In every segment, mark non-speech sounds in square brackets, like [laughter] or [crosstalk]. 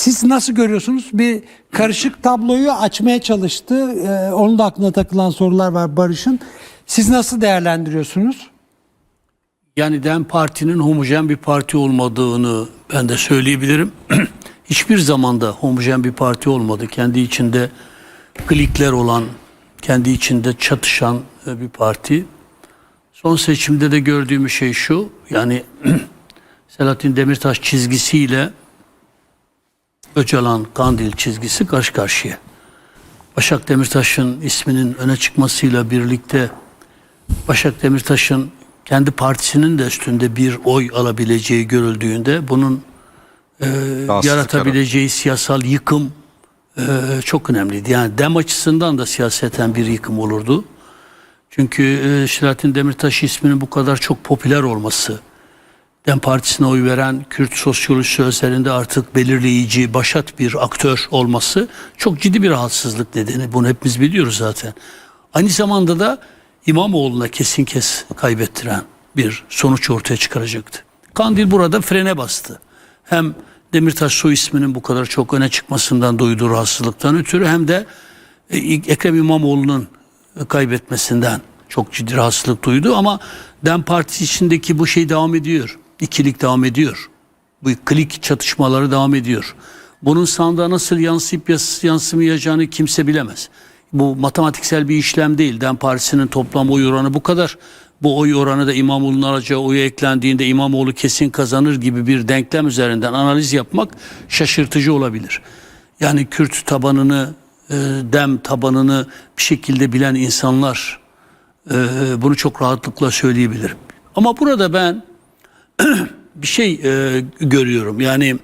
siz nasıl görüyorsunuz? Bir karışık tabloyu açmaya çalıştı. Ee, onun da aklına takılan sorular var Barış'ın. Siz nasıl değerlendiriyorsunuz? Yani DEM Parti'nin homojen bir parti olmadığını ben de söyleyebilirim. [clears throat] Hiçbir zamanda homojen bir parti olmadı. Kendi içinde klikler olan, kendi içinde çatışan e, bir parti. Son seçimde de gördüğümüz şey şu. Yani [clears throat] Selahattin Demirtaş çizgisiyle Öcalan Kandil çizgisi karşı karşıya. Başak Demirtaş'ın isminin öne çıkmasıyla birlikte Başak Demirtaş'ın kendi partisinin de üstünde bir oy alabileceği görüldüğünde bunun e, yaratabileceği siyasal yıkım e, çok önemliydi. Yani dem açısından da siyaseten bir yıkım olurdu. Çünkü e, Selahattin Demirtaş isminin bu kadar çok popüler olması, Dem Partisi'ne oy veren Kürt sosyolojisi üzerinde artık belirleyici, başat bir aktör olması çok ciddi bir rahatsızlık nedeni. Bunu hepimiz biliyoruz zaten. Aynı zamanda da İmamoğlu'na kesin kes kaybettiren bir sonuç ortaya çıkaracaktı. Kandil burada frene bastı. Hem Demirtaş soy isminin bu kadar çok öne çıkmasından duyduğu rahatsızlıktan ötürü hem de e, Ekrem İmamoğlu'nun kaybetmesinden çok ciddi rahatsızlık duydu ama DEM Partisi içindeki bu şey devam ediyor. İkilik devam ediyor. Bu klik çatışmaları devam ediyor. Bunun sandığa nasıl yansıyıp yansımayacağını kimse bilemez. Bu matematiksel bir işlem değil. DEM Partisi'nin toplam oy oranı bu kadar. Bu oy oranı da İmamoğlu'nun alacağı oya eklendiğinde İmamoğlu kesin kazanır gibi bir denklem üzerinden analiz yapmak şaşırtıcı olabilir. Yani Kürt tabanını, e, dem tabanını bir şekilde bilen insanlar e, bunu çok rahatlıkla söyleyebilirim. Ama burada ben bir şey e, görüyorum. Yani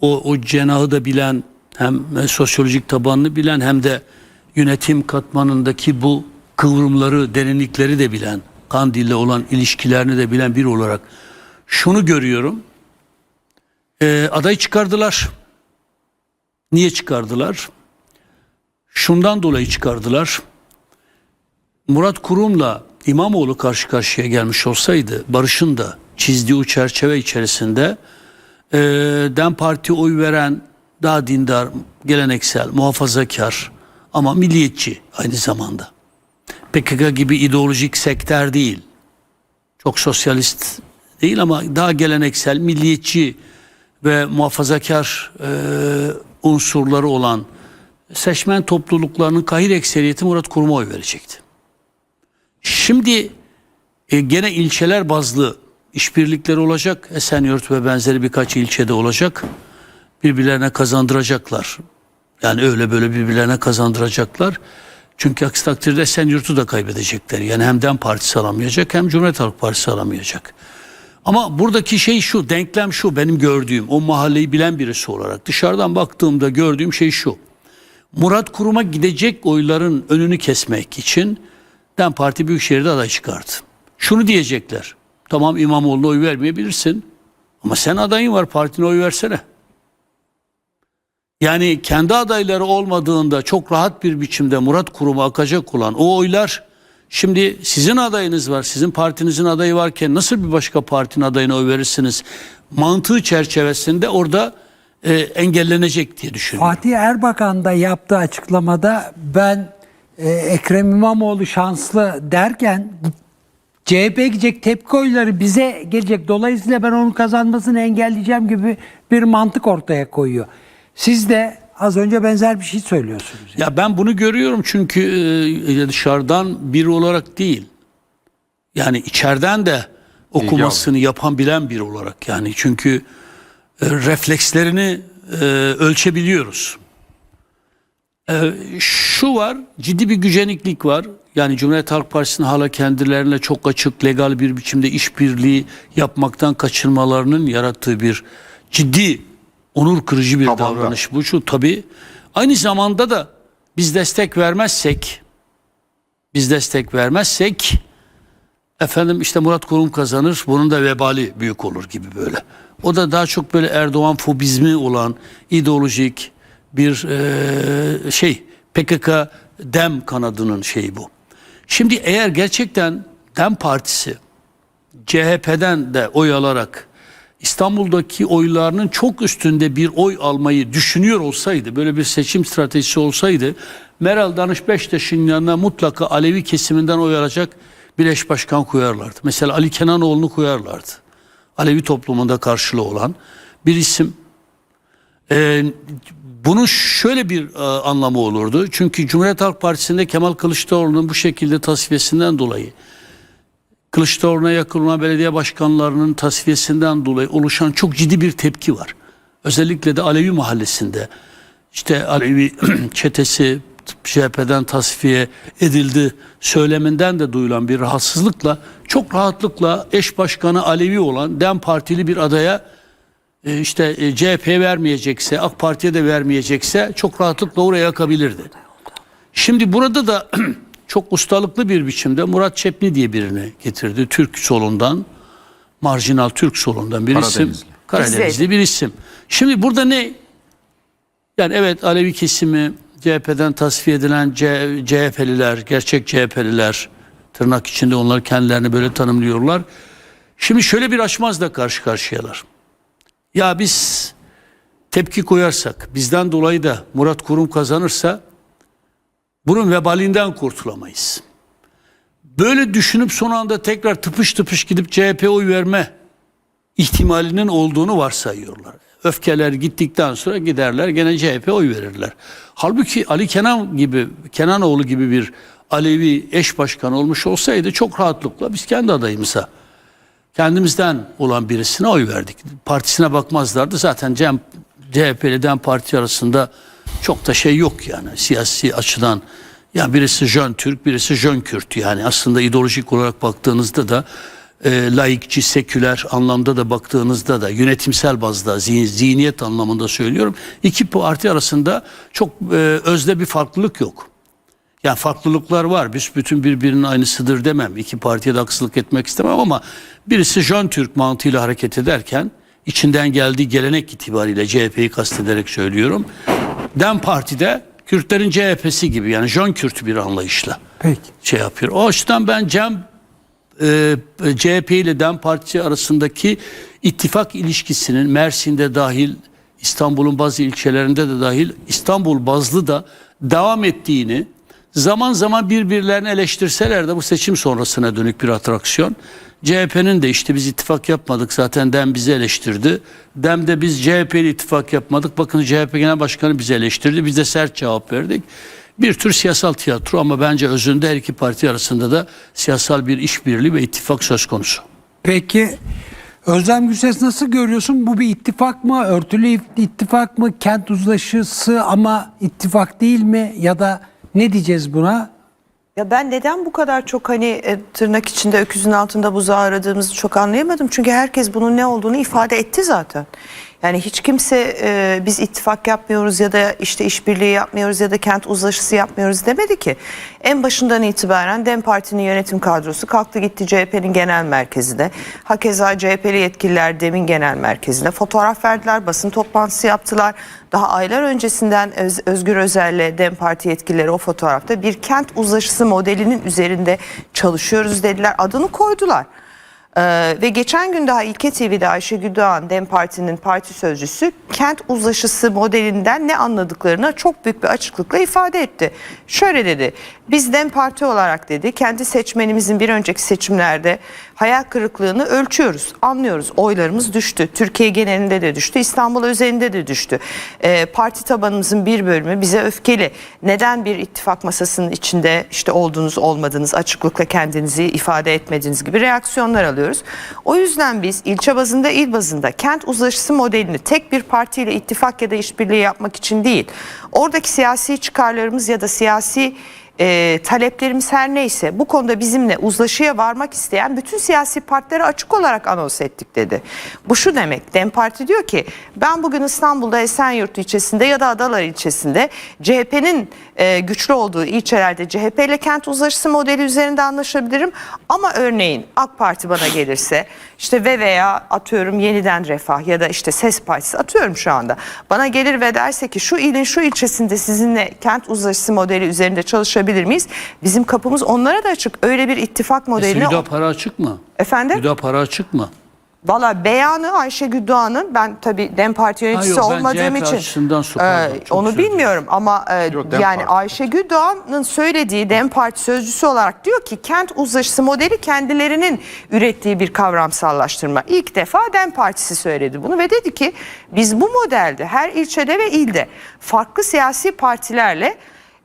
o, o cenahı da bilen hem sosyolojik tabanını bilen hem de yönetim katmanındaki bu kıvrımları, derinlikleri de bilen, Kandil'le olan ilişkilerini de bilen biri olarak şunu görüyorum. E, aday çıkardılar. Niye çıkardılar? Şundan dolayı çıkardılar. Murat Kurum'la İmamoğlu karşı karşıya gelmiş olsaydı Barış'ın da çizdiği çerçeve içerisinde e, DEM Parti oy veren daha dindar, geleneksel, muhafazakar ama milliyetçi aynı zamanda. PKK gibi ideolojik sektör değil. Çok sosyalist değil ama daha geleneksel, milliyetçi ve muhafazakar e, unsurları olan seçmen topluluklarının kahir ekseriyeti Murat Kurum'a oy verecekti. Şimdi e, gene ilçeler bazlı işbirlikleri olacak. Esenyurt ve benzeri birkaç ilçede olacak. Birbirlerine kazandıracaklar. Yani öyle böyle birbirlerine kazandıracaklar. Çünkü aksi takdirde Esenyurt'u da kaybedecekler. Yani hem DEM Partisi alamayacak hem Cumhuriyet Halk Partisi alamayacak. Ama buradaki şey şu, denklem şu benim gördüğüm, o mahalleyi bilen birisi olarak. Dışarıdan baktığımda gördüğüm şey şu. Murat Kurum'a gidecek oyların önünü kesmek için DEM Parti Büyükşehir'de aday çıkardı. Şunu diyecekler. Tamam İmamoğlu'na oy vermeyebilirsin. Ama sen adayın var partine oy versene. Yani kendi adayları olmadığında çok rahat bir biçimde Murat Kurum'a akacak olan o oylar şimdi sizin adayınız var, sizin partinizin adayı varken nasıl bir başka partinin adayına oy verirsiniz? Mantığı çerçevesinde orada e, engellenecek diye düşünüyorum. Fatih Erbakan da yaptığı açıklamada ben e, Ekrem İmamoğlu şanslı derken CHP gidecek tepki oyları bize gelecek. Dolayısıyla ben onun kazanmasını engelleyeceğim gibi bir mantık ortaya koyuyor. Siz de az önce benzer bir şey söylüyorsunuz. Ya ben bunu görüyorum çünkü e, dışarıdan biri olarak değil. Yani içeriden de okumasını yapan bilen biri olarak yani çünkü e, reflekslerini e, ölçebiliyoruz. E, şu var, ciddi bir güceniklik var. Yani Cumhuriyet Halk Partisi'nin hala kendilerine çok açık, legal bir biçimde işbirliği yapmaktan kaçınmalarının yarattığı bir ciddi onur kırıcı bir Tabanda. davranış bu. Şu tabii aynı zamanda da biz destek vermezsek biz destek vermezsek efendim işte Murat Kurum kazanır bunun da vebali büyük olur gibi böyle. O da daha çok böyle Erdoğan fobizmi olan ideolojik bir eee, şey PKK dem kanadının şeyi bu. Şimdi eğer gerçekten dem partisi CHP'den de oy alarak İstanbul'daki oylarının çok üstünde bir oy almayı düşünüyor olsaydı, böyle bir seçim stratejisi olsaydı, Meral Danış Beştaş'ın yanına mutlaka Alevi kesiminden oy alacak bir eş başkan koyarlardı. Mesela Ali Kenanoğlu'nu koyarlardı. Alevi toplumunda karşılığı olan bir isim. Ee, bunun şöyle bir e, anlamı olurdu. Çünkü Cumhuriyet Halk Partisi'nde Kemal Kılıçdaroğlu'nun bu şekilde tasfiyesinden dolayı Kılıçdaroğlu'na yakın belediye başkanlarının tasfiyesinden dolayı oluşan çok ciddi bir tepki var. Özellikle de Alevi mahallesinde işte Alevi [clears throat] çetesi CHP'den tasfiye edildi söyleminden de duyulan bir rahatsızlıkla çok rahatlıkla eş başkanı Alevi olan DEM Partili bir adaya işte e, CHP'ye vermeyecekse, AK Parti'ye de vermeyecekse çok rahatlıkla oraya akabilirdi. Şimdi burada da [clears throat] çok ustalıklı bir biçimde Murat Çepni diye birini getirdi. Türk solundan, marjinal Türk solundan bir isim. Karadenizli. Karadenizli bir isim. Şimdi burada ne? Yani evet Alevi kesimi CHP'den tasfiye edilen CHP'liler, gerçek CHP'liler tırnak içinde onlar kendilerini böyle tanımlıyorlar. Şimdi şöyle bir açmazla karşı karşıyalar. Ya biz tepki koyarsak, bizden dolayı da Murat Kurum kazanırsa bunun vebalinden kurtulamayız. Böyle düşünüp son anda tekrar tıpış tıpış gidip CHP oy verme ihtimalinin olduğunu varsayıyorlar. Öfkeler gittikten sonra giderler gene CHP oy verirler. Halbuki Ali Kenan gibi Kenanoğlu gibi bir Alevi eş başkan olmuş olsaydı çok rahatlıkla biz kendi adayımıza kendimizden olan birisine oy verdik. Partisine bakmazlardı. Zaten Cem, Parti arasında çok da şey yok yani siyasi açıdan. Ya birisi Jön Türk, birisi Jön Kürt yani aslında ideolojik olarak baktığınızda da e, laikçi, seküler anlamda da baktığınızda da yönetimsel bazda zihin- zihniyet anlamında söylüyorum. iki parti arasında çok e, özde bir farklılık yok. Yani farklılıklar var. Biz bütün birbirinin aynısıdır demem. İki partiye de haksızlık etmek istemem ama birisi Jön Türk mantığıyla hareket ederken içinden geldiği gelenek itibariyle CHP'yi kastederek söylüyorum. DEM Parti'de Kürtlerin CHP'si gibi yani Jön Kürt bir anlayışla Peki. şey yapıyor. O açıdan ben Cem e, CHP ile DEM Partisi arasındaki ittifak ilişkisinin Mersin'de dahil İstanbul'un bazı ilçelerinde de dahil İstanbul bazlı da devam ettiğini zaman zaman birbirlerini eleştirseler de bu seçim sonrasına dönük bir atraksiyon. CHP'nin de işte biz ittifak yapmadık zaten DEM bizi eleştirdi. DEM de biz CHP ile ittifak yapmadık. Bakın CHP Genel Başkanı bizi eleştirdi. Biz de sert cevap verdik. Bir tür siyasal tiyatro ama bence özünde her iki parti arasında da siyasal bir işbirliği ve ittifak söz konusu. Peki Özlem Gürses nasıl görüyorsun? Bu bir ittifak mı? Örtülü ittifak mı? Kent uzlaşısı ama ittifak değil mi? Ya da ne diyeceğiz buna? Ya ben neden bu kadar çok hani e, tırnak içinde öküzün altında buzağı aradığımızı çok anlayamadım. Çünkü herkes bunun ne olduğunu ifade etti zaten. Yani hiç kimse e, biz ittifak yapmıyoruz ya da işte işbirliği yapmıyoruz ya da kent uzlaşısı yapmıyoruz demedi ki. En başından itibaren DEM Parti'nin yönetim kadrosu kalktı gitti CHP'nin genel merkezine. Hakeza CHP'li yetkililer DEM'in genel merkezine fotoğraf verdiler, basın toplantısı yaptılar. Daha aylar öncesinden Öz- Özgür Özel'le DEM Parti yetkilileri o fotoğrafta bir kent uzlaşısı modelinin üzerinde çalışıyoruz dediler. Adını koydular. Ee, ve geçen gün daha İlke TV'de Ayşe Güdoğan, DEM Parti'nin parti sözcüsü kent uzlaşısı modelinden ne anladıklarını çok büyük bir açıklıkla ifade etti. Şöyle dedi, biz DEM Parti olarak dedi kendi seçmenimizin bir önceki seçimlerde hayal kırıklığını ölçüyoruz, anlıyoruz. Oylarımız düştü, Türkiye genelinde de düştü, İstanbul özelinde de düştü. Ee, parti tabanımızın bir bölümü bize öfkeli. Neden bir ittifak masasının içinde işte olduğunuz olmadığınız açıklıkla kendinizi ifade etmediğiniz gibi reaksiyonlar alıyoruz. O yüzden biz ilçe bazında il bazında kent uzlaşısı modelini tek bir partiyle ittifak ya da işbirliği yapmak için değil. Oradaki siyasi çıkarlarımız ya da siyasi e, taleplerimiz her neyse bu konuda bizimle uzlaşıya varmak isteyen bütün siyasi partilere açık olarak anons ettik dedi. Bu şu demek DEM Parti diyor ki ben bugün İstanbul'da Esenyurt ilçesinde ya da Adalar ilçesinde CHP'nin e, güçlü olduğu ilçelerde CHP ile kent uzlaşısı modeli üzerinde anlaşabilirim. Ama örneğin AK Parti bana gelirse işte ve veya atıyorum yeniden refah ya da işte ses partisi atıyorum şu anda. Bana gelir ve derse ki şu ilin şu ilçesinde sizinle kent uzlaşısı modeli üzerinde çalışabilir miyiz? Bizim kapımız onlara da açık. Öyle bir ittifak modeline... Hüda para açık mı? Efendim? Para açık mı? Valla beyanı Ayşegül Doğan'ın ben tabii DEM Parti yöneticisi Ha yok, olmadığım CHP için e, onu dilerim. bilmiyorum ama e, Yok, DEM yani Parti. Ayşegül Doğan'ın söylediği DEM Parti sözcüsü olarak diyor ki kent uzlaşısı modeli kendilerinin ürettiği bir kavramsallaştırma. İlk defa DEM Partisi söyledi bunu ve dedi ki biz bu modelde her ilçede ve ilde farklı siyasi partilerle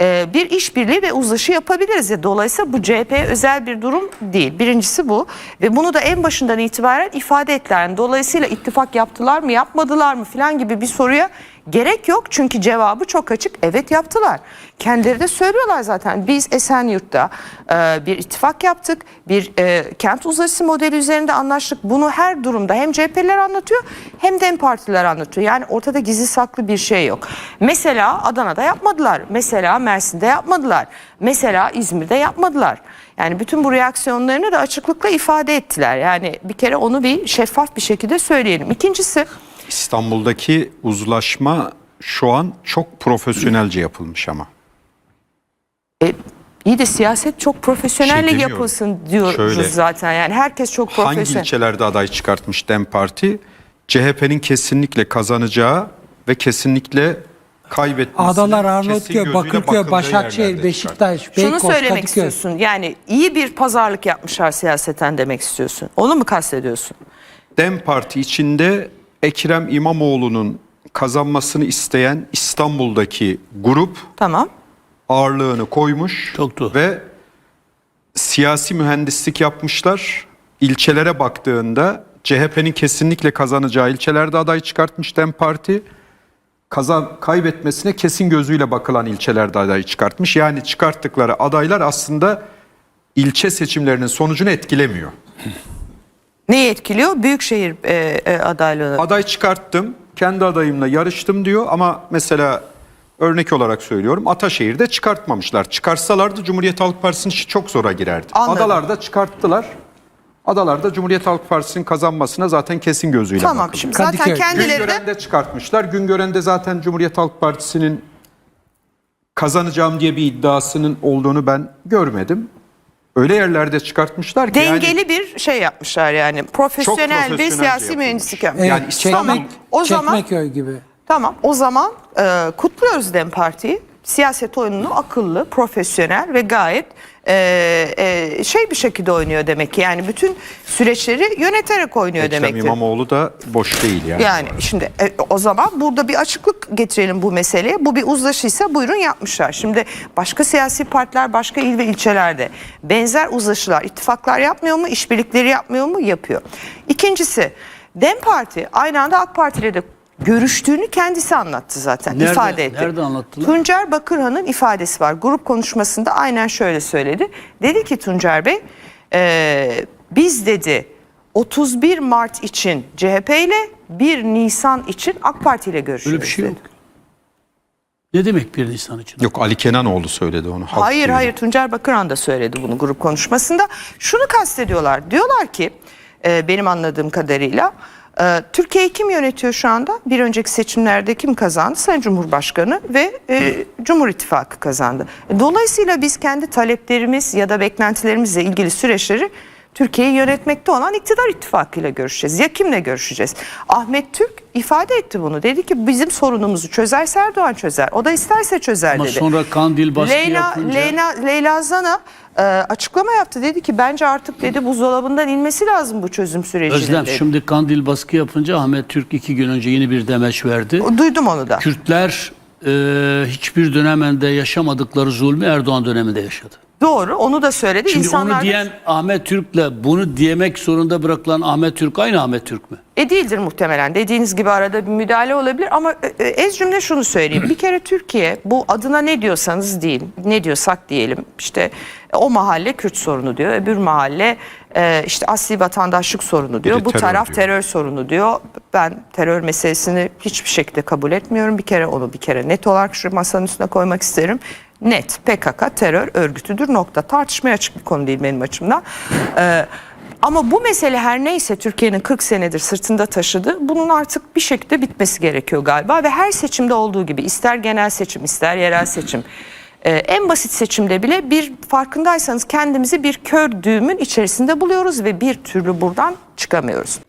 e, bir işbirliği ve uzlaşı yapabiliriz. Ya, Dolayısıyla bu CHP'ye özel bir durum değil. Birincisi bu ve bunu da en başından itibaren ifade ettiler. Dolayısıyla ittifak yaptılar mı yapmadılar mı filan gibi bir soruya gerek yok. Çünkü cevabı çok açık. Evet yaptılar. Kendileri de söylüyorlar zaten. Biz Esenyurt'ta e, bir ittifak yaptık. Bir e, kent uzlaşı modeli üzerinde anlaştık. Bunu her durumda hem CHP'liler anlatıyor hem DEM partiler anlatıyor. Yani ortada gizli saklı bir şey yok. Mesela Adana'da yapmadılar. Mesela Mersin'de yapmadılar. Mesela İzmir'de yapmadılar. Yani bütün bu reaksiyonlarını da açıklıkla ifade ettiler. Yani bir kere onu bir şeffaf bir şekilde söyleyelim. İkincisi İstanbul'daki uzlaşma şu an çok profesyonelce yapılmış ama. e, iyi de siyaset çok profesyonelle Şey yapılsın diyoruz Şöyle, zaten. Yani herkes çok Hangi profesyonel. ilçelerde aday çıkartmış DEM Parti? CHP'nin kesinlikle kazanacağı ve kesinlikle kaybetmesine Adalar, Arnavutköy, Bakırköy, Başakşehir, Beşiktaş, Şunu Beykoz, söylemek Kadıköy. istiyorsun. Yani iyi bir pazarlık yapmışlar siyaseten demek istiyorsun. Onu mu kastediyorsun? DEM Parti içinde Ekrem İmamoğlu'nun kazanmasını isteyen İstanbul'daki grup Tamam. ağırlığını koymuş Çok doğru. ve siyasi mühendislik yapmışlar. İlçelere baktığında CHP'nin kesinlikle kazanacağı ilçelerde aday çıkartmış DEM Parti. Kazan kaybetmesine kesin gözüyle bakılan ilçelerde aday çıkartmış. Yani çıkarttıkları adaylar aslında ilçe seçimlerinin sonucunu etkilemiyor. Neyi etkiliyor? Büyükşehir e, e, adaylığı. Aday çıkarttım, kendi adayımla yarıştım diyor ama mesela örnek olarak söylüyorum Ataşehir'de çıkartmamışlar. Çıkarsalardı Cumhuriyet Halk Partisi'nin işi çok zora girerdi. Anladım. Adalarda çıkarttılar. Adalarda Cumhuriyet Halk Partisi'nin kazanmasına zaten kesin gözüyle Tamam bakıldı. şimdi zaten Kadıköy. kendileri de Güngören'de çıkartmışlar. Güngören'de zaten Cumhuriyet Halk Partisi'nin kazanacağım diye bir iddiasının olduğunu ben görmedim. Öyle yerlerde çıkartmışlar ki yani dengeli bir şey yapmışlar yani. Profesyonel bir profesyonelce siyasi yapılmış. mühendislik yapmış. Evet, Yani İstanbul- çekmek, O zaman- Çekmeköy gibi. Tamam o zaman e, kutluyoruz DEM Parti'yi. Siyaset oyununu akıllı, profesyonel ve gayet e, e, şey bir şekilde oynuyor demek ki. Yani bütün süreçleri yöneterek oynuyor Ekrem demektir. İmamoğlu da boş değil yani. Yani şimdi e, o zaman burada bir açıklık getirelim bu meseleye. Bu bir uzlaşıysa buyurun yapmışlar. Şimdi başka siyasi partiler başka il ve ilçelerde benzer uzlaşılar, ittifaklar yapmıyor mu? İşbirlikleri yapmıyor mu? Yapıyor. İkincisi DEM Parti aynı anda AK Parti ile de görüştüğünü kendisi anlattı zaten. Nerede- ifade etti. nerede anlattılar? Tuncer Bakırhan'ın ifadesi var. Grup konuşmasında aynen şöyle söyledi. Dedi ki Tuncer Bey e, biz dedi 31 Mart için CHP ile 1 Nisan için AK Parti ile görüşüyoruz. Öyle bir şey dedi. yok. Ne demek bir Nisan için? Yok Ali Kenanoğlu söyledi onu. Halk Hayır TV'de. hayır Tuncer Bakırhan da söyledi bunu grup konuşmasında. Şunu kastediyorlar. Diyorlar ki e, benim anladığım kadarıyla e, Türkiye'yi kim yönetiyor şu anda? Bir önceki seçimlerde kim kazandı? Sayın Cumhurbaşkanı ve e, Cumhur İttifakı kazandı. Dolayısıyla biz kendi taleplerimiz ya da beklentilerimizle ilgili süreçleri Türkiye'yi yönetmekte olan iktidar ittifakıyla görüşeceğiz. Ya kimle görüşeceğiz? Ahmet Türk ifade etti bunu. Dedi ki bizim sorunumuzu çözerse Erdoğan çözer. O da isterse çözer Ama dedi. sonra Kandil baskı Leyla, yapınca... Leyla, Leyla Zana e, açıklama yaptı. Dedi ki bence artık dedi buzdolabından inmesi lazım bu çözüm sürecinin Özlem dedi. şimdi Kandil baskı yapınca Ahmet Türk iki gün önce yeni bir demeç verdi. Duydum onu da. Kürtler e, hiçbir döneminde yaşamadıkları zulmü Erdoğan döneminde yaşadı. Doğru onu da söyledi. Şimdi İnsanlar onu da- diyen Ahmet Türk'le bunu diyemek zorunda bırakılan Ahmet Türk aynı Ahmet Türk mü? E değildir muhtemelen. Dediğiniz gibi arada bir müdahale olabilir ama e, e, ez cümle şunu söyleyeyim. Bir kere Türkiye bu adına ne diyorsanız deyin. Ne diyorsak diyelim. İşte e, o mahalle Kürt sorunu diyor. Öbür mahalle e, işte asli vatandaşlık sorunu diyor. Bu terör taraf diyor. terör sorunu diyor. Ben terör meselesini hiçbir şekilde kabul etmiyorum. Bir kere onu bir kere net olarak şu masanın üstüne koymak isterim. Net PKK terör örgütüdür nokta. Tartışmaya açık bir konu değil benim açımdan. Ee, ama bu mesele her neyse Türkiye'nin 40 senedir sırtında taşıdı. Bunun artık bir şekilde bitmesi gerekiyor galiba. Ve her seçimde olduğu gibi ister genel seçim ister yerel seçim. e, en basit seçimde bile bir farkındaysanız kendimizi bir kör düğümün içerisinde buluyoruz ve bir türlü buradan çıkamıyoruz.